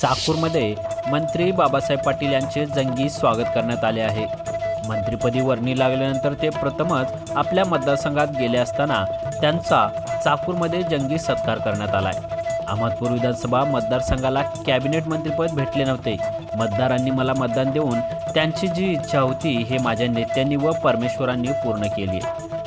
चाकूरमध्ये मंत्री बाबासाहेब पाटील यांचे जंगी स्वागत करण्यात आले आहे. मंत्रिपदी वर्णी लागल्यानंतर ते प्रथमच आपल्या मतदारसंघात गेले असताना त्यांचा चाकूरमध्ये जंगी सत्कार करण्यात आलाय. अहमदपूर विधानसभा मतदारसंघाला कॅबिनेट मंत्रीपद भेटले नव्हते. मतदारांनी मला मतदान देऊन त्यांची जी इच्छा होती हे माझ्या नेत्यांनी व परमेश्वरांनी पूर्ण केली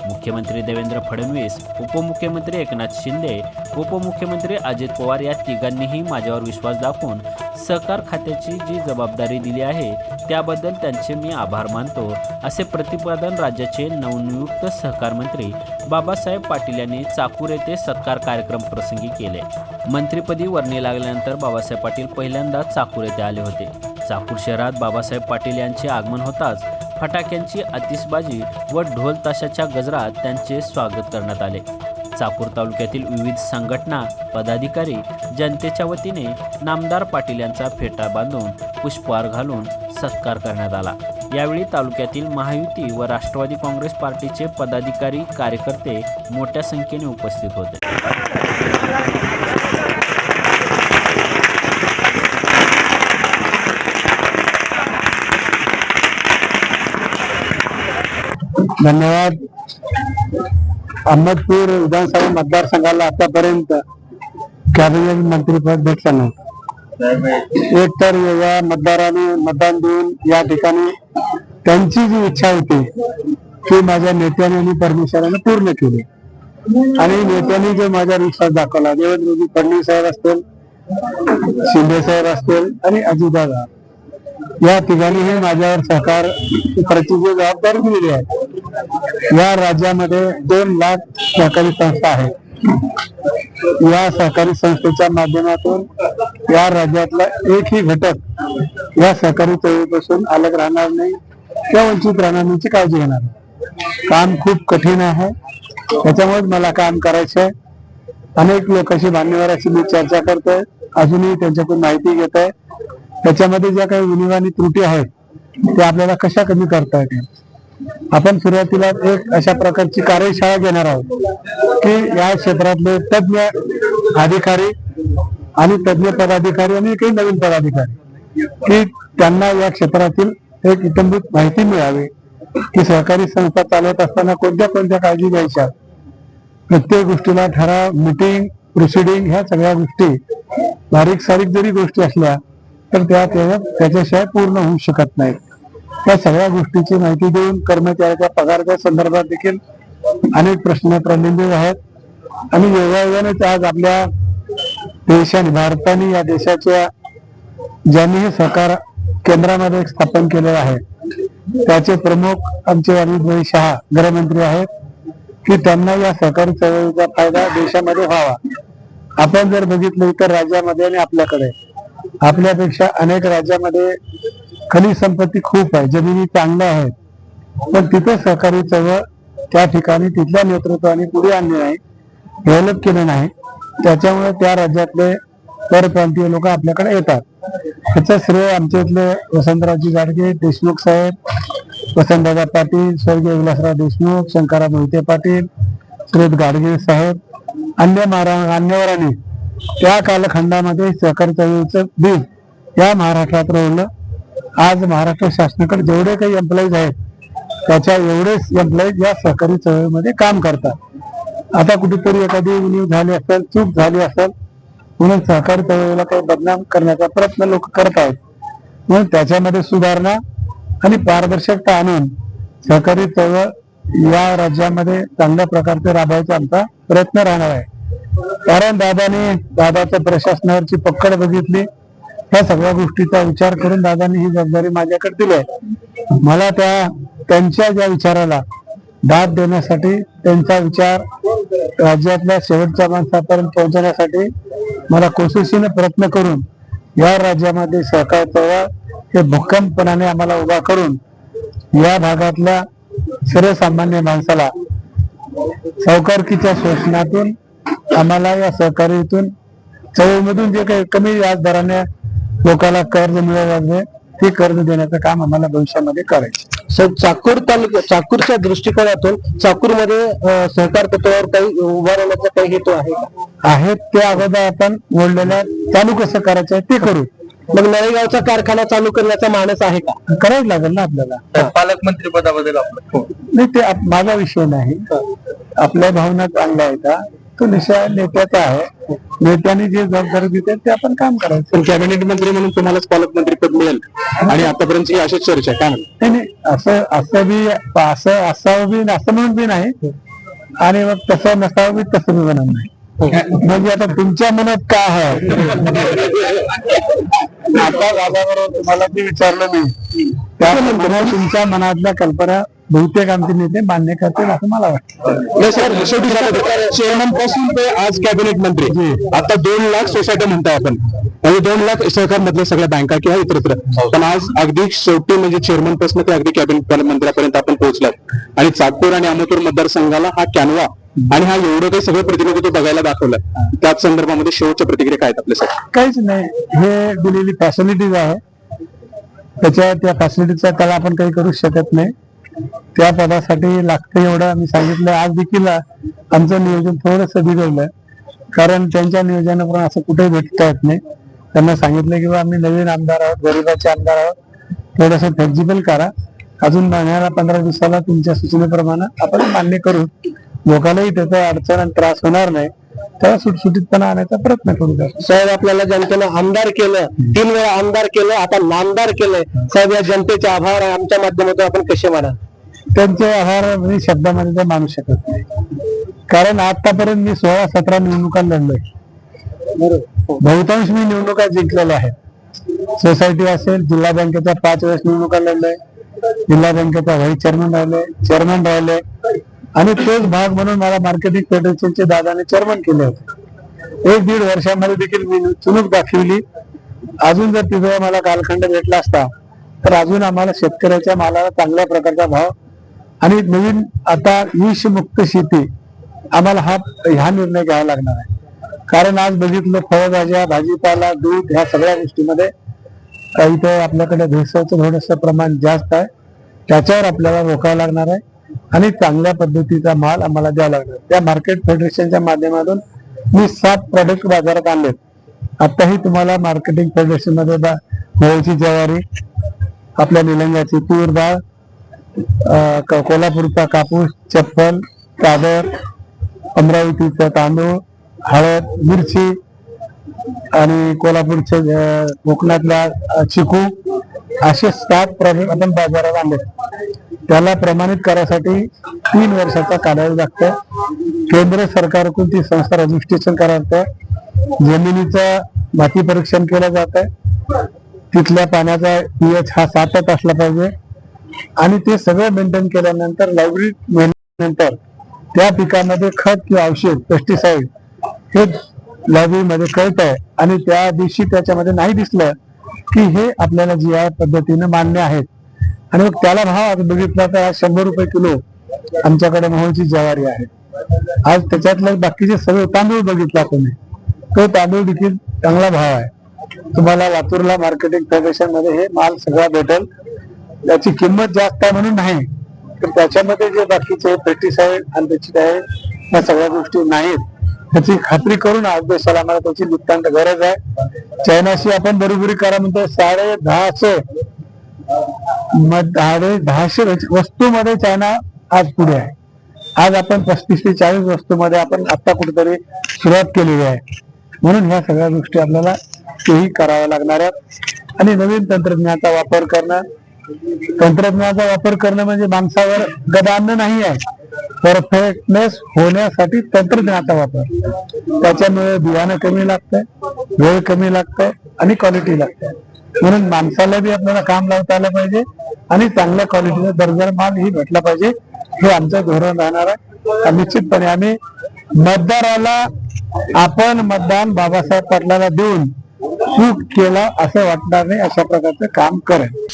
मुख्यमंत्री देवेंद्र फडणवीस उपमुख्यमंत्री एकनाथ शिंदे उपमुख्यमंत्री अजित पवार या तिघांनीही माझ्यावर विश्वास दाखवून सहकार खात्याची जी जबाबदारी दिली आहे त्याबद्दल त्यांचे मी आभार मानतो असे प्रतिपादन राज्याचे नवनियुक्त सहकार मंत्री बाबासाहेब पाटील यांनी चाकूर येथे सत्कार कार्यक्रम प्रसंगी केले. मंत्रिपदी वर्णी लागल्यानंतर बाबासाहेब पाटील पहिल्यांदा चाकूर येथे आले होते. चाकूर शहरात बाबासाहेब पाटील यांचे आगमन होताच फटाक्यांची आतिषबाजी व ढोल ताशाच्या गजरात त्यांचे स्वागत करण्यात आले. चाकूर तालुक्यातील विविध संघटना पदाधिकारी जनतेच्या वतीने नामदार पाटील यांचा फेटा बांधून पुष्पहार घालून सत्कार करण्यात आला. यावेळी तालुक्यातील महायुती व राष्ट्रवादी काँग्रेस पार्टीचे पदाधिकारी कार्यकर्ते मोठ्या संख्येने उपस्थित होते. धन्यवाद. अहमदपूर विधानसभा मतदारसंघाला आतापर्यंत कॅबिनेट मंत्रीपद भेटलं नाही एक तर या मतदाराने मतदान देऊन या ठिकाणी त्यांची जी इच्छा होती ती माझ्या नेत्याने आणि परमेश्वराने पूर्ण केली. आणि नेत्यांनी जो माझ्या विश्वास दाखवला देवेंद्रजी फडणवीस साहेब असतील शिंदे साहेब असतील आणि अजितदादा. या तिघांनीही माझ्यावर सहकार करायची जबाबदारी दिलेली आहे. या राज्यामध्ये दोन लाख सहकारी संस्था आहेत. या सहकारी संस्थेच्या माध्यमातून या राज्यातला एकही घटक या सहकारी चळवळीपासून अलग राहणार नाही किंवा वंचित राहणार नाही काळजी घेणार नाही. काम खूप कठीण आहे. त्याच्यामुळे मला काम करायचं आहे अनेक लोकांशी मान्यवराशी मी चर्चा करतोय. अजूनही त्यांच्याकडून माहिती घेत आहे त्याच्यामध्ये ज्या काही विनिवानी त्रुटी आहेत त्या आपल्याला कशा कमी करता येतील? आपण सुरुवातीला एक अशा प्रकारची कार्यशाळा घेणार आहोत की या क्षेत्रातले तज्ञ अधिकारी आणि तज्ञ पदाधिकारी आणि काही नवीन पदाधिकारी की त्यांना या क्षेत्रातील एक इतंभूत माहिती मिळावी की सहकारी संस्था चालवत असताना कोणत्या कोणत्या काळजी घ्यायच्या? प्रत्येक गोष्टीला ठराव मिटिंग प्रोसिडिंग ह्या सगळ्या गोष्टी बारीक सारीक जरी गोष्टी असल्या तर त्या त्याच्याशिवाय पूर्ण होऊ शकत नाहीत. त्या सगळ्या गोष्टीची माहिती देऊन कर्मचाऱ्याच्या पगाराच्या संदर्भात देखील अनेक प्रश्न प्रलंबित आहेत. आणि योगायोगानेच आज आपल्या देशाने भारताने या देशाच्या ज्यांनी हे सहकार केंद्रामध्ये स्थापन केलेलं आहे त्याचे प्रमुख आमचे अमित शहा गृहमंत्री आहेत की त्यांना या सहकारी चळवळीचा फायदा देशामध्ये व्हावा. आपण जर बघितलं इतर राज्यामध्ये आणि आपल्याकडे आपल्यापेक्षा अनेक राज्यामध्ये खनिज संपत्ती खूप आहे जमिनी चांगल्या आहेत. पण तिथे सहकारी चळवळ त्या ठिकाणी तिथल्या नेतृत्वाने पुढे आणली नाही डेव्हलप केलं नाही. त्याच्यामुळे त्या राज्यातले परप्रांतीय लोक आपल्याकडे येतात. त्याचं श्रेय आमच्या इथले वसंतरावजी गाडगे देशमुख साहेब वसंतदादा पाटील स्वर्गीय विलासराव देशमुख शंकरराव मोहिते पाटील सुरेश गाडगे साहेब अन्य महारा मान्यवरांनी त्या कालखंडामध्ये सहकारी चळवळीचं बीज या महाराष्ट्रात रोवलं आज महाराष्ट्र शासनाकडे जेवढे काही एम्प्लॉईज आहेत त्याच्या एवढेच एम्प्लॉईज या सहकारी चळवळीमध्ये काम करतात. आता कुठेतरी एखादी उणीव झाली असेल चूक झाली असेल म्हणून सहकारी चळवळीला काही बदनाम करण्याचा प्रयत्न लोक करत आहेत. म्हणून त्याच्यामध्ये सुधारणा आणि पारदर्शकता आणून सहकारी चळवळ या राज्यामध्ये चांगल्या प्रकारचे राबवायचा आमचा प्रयत्न राहणार आहे. कारण दादाने दादाच्या प्रशासनावरची पकड बघितली. त्या सगळ्या गोष्टीचा विचार करून दादानी ही जबाबदारी माझ्याकडे दिली आहे. मला त्या त्यांच्या ज्या विचाराला दाद देण्यासाठी त्यांचा विचार राज्यातल्या शेवटच्या माणसापर्यंत पोहोचवण्यासाठी मला कोशिशीने प्रयत्न करून या राज्यामध्ये सहकार चळवळ हे भक्कमपणाने आम्हाला उभा करून या भागातल्या सर्वसामान्य माणसाला सावकारकीच्या शोषणातून आम्हाला या सहकारीतून चळवळीमधून जे काही कमी व्याज दराने लोकांना कर्ज मिळाले ते कर्ज देण्याचं काम आम्हाला भविष्यामध्ये करायचं सर चाकूर तालुक्या चाकूरच्या दृष्टिकोनातून चाकूरमध्ये सहकार तत्वावर काही उभारण्याचा काही हेतू आहे का? आहेत ते अगोदर आपण बोललेल्या चालू कसं करायचं आहे ते करू. मग नळेगावचा कारखाना चालू करण्याचा मानस आहे का? करावंच लागेल ना आपल्याला. पालकमंत्री पदाबद्दल आपलं. नाही ते आप- माझा विषय नाही. आपल्या भावना चांगल्या आहेत हा. तो निशा नेत्याचा आहे. नेत्याने जे जबाबदारी देते ते आपण काम करायचं. पण कॅबिनेट मंत्री म्हणून तुम्हालाच पालकमंत्री पद मिळेल. आणि आतापर्यंत अशीच चर्चा आहे. काय म्हणता? नाही नाही असं असं बी असं असावं बी असं म्हणून बी नाही. आणि मग तसं नसावं बी तसं बी म्हणून नाही. म्हणजे आता तुमच्या मनात काय आहे? आता दादाबरोबर तुम्हाला जे विचारलं मी त्याप्रमाणे तुमच्या मनातल्या कल्पना बहुतेक आमचे नेते मान्य करतील असं मला वाटतं. चेअरमनपासून ते आज कॅबिनेट मंत्री. आता दोन लाख सोसायट्या म्हणताय आपण. म्हणजे दोन लाख सहकार मधल्या सगळ्या बँका किंवा इतरत्र. पण आज अगदी शेवटी म्हणजे चेअरमनपासून ते अगदी कॅबिनेट मंत्र्यापर्यंत आपण पोहोचलाय. आणि चाकूर आणि अमोतूर मतदारसंघाला हा कॅनवा आणि हा एवढं काही सगळं प्रतिनिधित्व बघायला दाखवलं त्याच संदर्भामध्ये शेवटच्या प्रतिक्रिया काय आपल्यासाठी काहीच नाही. हे दिलेली फॅसिलिटीज आहे. त्याच्या त्या फॅसिलिटीचा त्याला आपण काही करू शकत नाही. त्या पदासाठी लागतं एवढं आम्ही सांगितलं. आज देखील आमचं नियोजन थोडस बिघडलं. कारण त्यांच्या नियोजनाप्रमाणे असं कुठेही भेटता येत नाही. त्यांना सांगितलं की आम्ही नवीन आमदार आहोत गरीबाचे आमदार आहोत. थोडस फ्लेक्झिबल करा. अजून महिन्याला पंधरा दिवसाला तुमच्या सूचनेप्रमाणे आपण मान्य करू. लोकांनाही त्याचा अडचण आणि त्रास होणार नाही. त्याला सुटसुटीतपणा आणायचा प्रयत्न करू द्या साहेब आपल्याला जनतेनं आमदार केलं तीन वेळा आमदार केलं आता नामदार केलंय. साहेब या जनतेचे आभार आहे. आमच्या माध्यमातून आपण कसे म्हणा त्यांचे आभार मी शब्दामध्ये तर मानू शकत नाही. कारण आतापर्यंत मी सोळा सतरा निवडणुका लढलोय. बहुतांश मी निवडणुका जिंकलेल्या आहेत. सोसायटी असेल जिल्हा बँकेच्या पाच वेळेस निवडणुका लढलोय. जिल्हा बँकेचा व्हाईस चेअरमन राहिले चेअरमन राहिले. आणि तोच भाग म्हणून मला मार्केटिंग फेडरेशनचे दादाने चेअरमन केले होते. एक दीड वर्षामध्ये देखील मी चुनूक दाखवली. अजून जर तिथे मला कालखंड भेटला असता तर अजून आम्हाला शेतकऱ्याच्या मालाला चांगल्या प्रकारचा भाव आणि नवीन आता विषमुक्त शेती आम्हाला हा ह्या निर्णय घ्यावा लागणार आहे. कारण आज बघितलं फळभाज्या भाजीपाला दूध ह्या सगळ्या गोष्टीमध्ये अ, इथं आपल्याकडे भेसळचं थोडंसं प्रमाण जास्त आहे. त्याच्यावर आपल्याला रोखावं लागणार आहे. आणि चांगल्या पद्धतीचा माल आम्हाला द्यावा लागणार त्या मार्केट फेडरेशनच्या माध्यमातून मी सात प्रॉडक्ट बाजारात आणलेत. आताही तुम्हाला मार्केटिंग फेडरेशनमध्ये बा- ज्वारी आपल्या निलंग्याची तूर डाळ कोल्हापूरचा कापूस चप्पल चादर अमरावतीचा तांदूळ हळद मिरची आणि कोल्हापूरचे कोकणातल्या चिकू असे सात प्रॉडक्ट आपण बाजारात आणले. त्याला प्रमाणित करायसाठी तीन वर्षाचा कालावधी लागतो. केंद्र सरकारकडून ती संस्था रजिस्ट्रेशन करायचं जमिनीचं माती परीक्षण केलं जात. आहे तिथल्या पाण्याचा पीएच हा सातच असला पाहिजे. आणि ते सगळं मेंटेन केल्यानंतर लायब्ररी महिन्यानंतर त्या पिकामध्ये खत किंवा औषध पेस्टिसाइड हे लायब्ररीमध्ये कळत आहे आणि त्या दिवशी त्याच्यामध्ये नाही दिसलं की हे आपल्याला जी आय पद्धतीने मान्य आहेत. आणि मग त्याला भाव आज बघितला तर आज शंभर रुपये किलो आमच्याकडे मोहनची ज्वारी आहे. आज त्याच्यातले बाकीचे सगळे तांदूळ बघितला तुम्ही. तो तांदूळ देखील चांगला भाव आहे. तुम्हाला लातूरला मार्केटिंग फेडरेशनमध्ये हे माल सगळा भेटेल. त्याची किंमत जास्त आहे म्हणून नाही. तर त्याच्यामध्ये जे बाकीचे पेस्टिसाइड आहे त्याची काय या सगळ्या गोष्टी नाहीत. त्याची खात्री करून आज देशाला आम्हाला त्याची नितांत गरज आहे. चायनाशी आपण बरोबरी करा म्हणतो साडे दहाशे साडे दहाशे वस्तूमध्ये चायना आज पुढे आहे. आज आपण पस्तीस ते चाळीस वस्तूमध्ये आपण आता कुठेतरी सुरुवात केलेली आहे. म्हणून ह्या सगळ्या गोष्टी आपल्याला तेही कराव्या लागणार आहेत. आणि नवीन तंत्रज्ञानाचा वापर करणं तंत्रज्ञानाचा वापर करणं म्हणजे माणसावर गदान नाही आहे. परफेक्टनेस होण्यासाठी तंत्रज्ञानाचा वापर. त्याच्यामुळे बियाणं कमी लागतंय वेळ कमी लागतंय आणि क्वालिटी लागते म्हणून माणसाला बी आपल्याला काम लावता आलं पाहिजे आणि चांगल्या क्वालिटीचा दर्जा माल ही भेटला पाहिजे हे आमचं धोरण राहणार आहे. निश्चितपणे आम्ही मतदाराला आपण मतदान बाबासाहेब पाटलाला देऊन चूक केला असं वाटणार नाही अशा प्रकारचं काम करेल